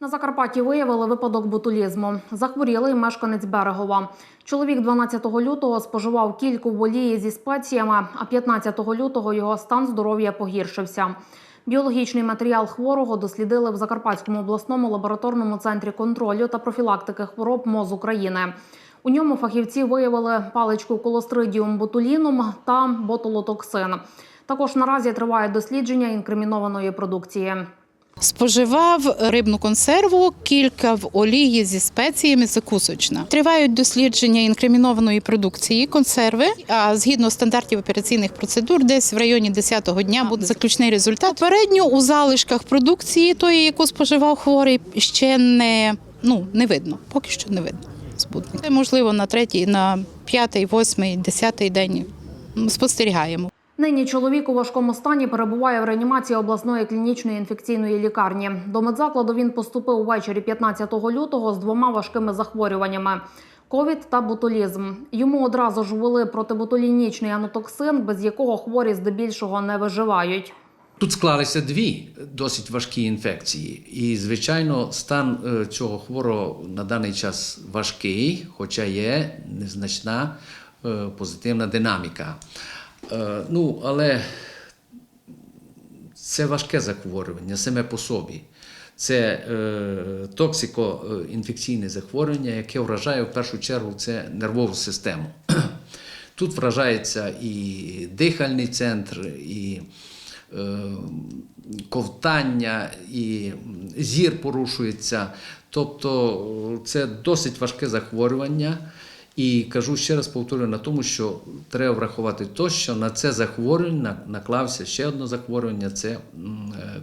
На Закарпатті виявили випадок ботулізму. Захворілий мешканець Берегова. Чоловік 12 лютого споживав кільку в олії зі спеціями, а 15 лютого його стан здоров'я погіршився. Біологічний матеріал хворого дослідили в Закарпатському обласному лабораторному центрі контролю та профілактики хвороб МОЗ України. У ньому фахівці виявили паличку колостридіум ботулінум та ботулотоксин. Також наразі триває дослідження інкримінованої продукції. Споживав рибну консерву, кілька в олії зі спеціями закусочна. Тривають дослідження інкримінованої продукції консерви. А згідно стандартів операційних процедур, десь в районі 10-го дня буде заключний результат. Попередньо у залишках продукції, тої, яку споживав хворий, ще не, ну, не видно. Поки що не видно. збутник. Можливо на третій, на п'ятий, восьмий, десятий день. Спостерігаємо. Нині чоловік у важкому стані перебуває в реанімації обласної клінічної інфекційної лікарні. До медзакладу він поступив увечері 15 лютого з двома важкими захворюваннями. Ковід та ботулізм. Йому одразу ж ввели протиботулінічний анотоксин, без якого хворі здебільшого не виживають. Тут склалися дві досить важкі інфекції, і звичайно, стан е, цього хворого на даний час важкий, хоча є незначна е, позитивна динаміка. Е, Ну, але це важке захворювання саме по собі. Це е, токсико-інфекційне захворювання, яке вражає в першу чергу це нервову систему. Тут вражається і дихальний центр, і е, ковтання, і зір порушується. Тобто е, це досить важке захворювання. І кажу ще раз повторюю на тому, що треба врахувати те, що на це захворювання наклався ще одне захворювання це е,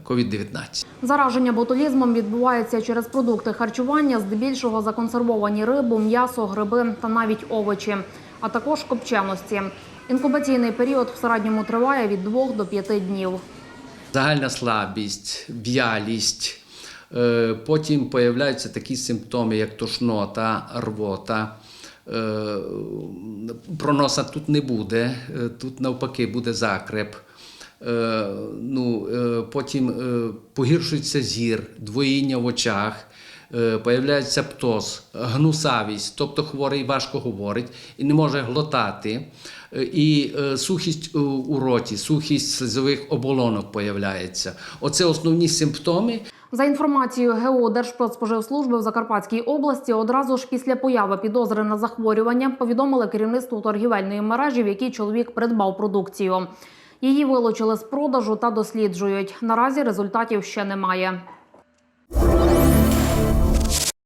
COVID-19. Зараження ботулізмом відбувається через продукти харчування, здебільшого законсервовані рибу, м'ясо, гриби та навіть овочі, а також копченості. Інкубаційний період в середньому триває від 2 до 5 днів. загальна слабість, в'ялість. Е, Потім появляються такі симптоми, як тошнота, рвота. Е, Проноса тут не буде, е, тут навпаки буде закреп. Е, Ну, потім погіршується зір, двоїння в очах, появляється птоз, гнусавість, тобто хворий важко говорить і не може глотати. І сухість у роті, сухість слизових оболонок появляється. Оце основні симптоми. За інформацією ГО Держпродспоживслужби в Закарпатській області, одразу ж після появи підозри на захворювання повідомили керівництву торгівельної мережі, в якій чоловік придбав продукцію. Її вилучили з продажу та досліджують. Наразі результатів ще немає.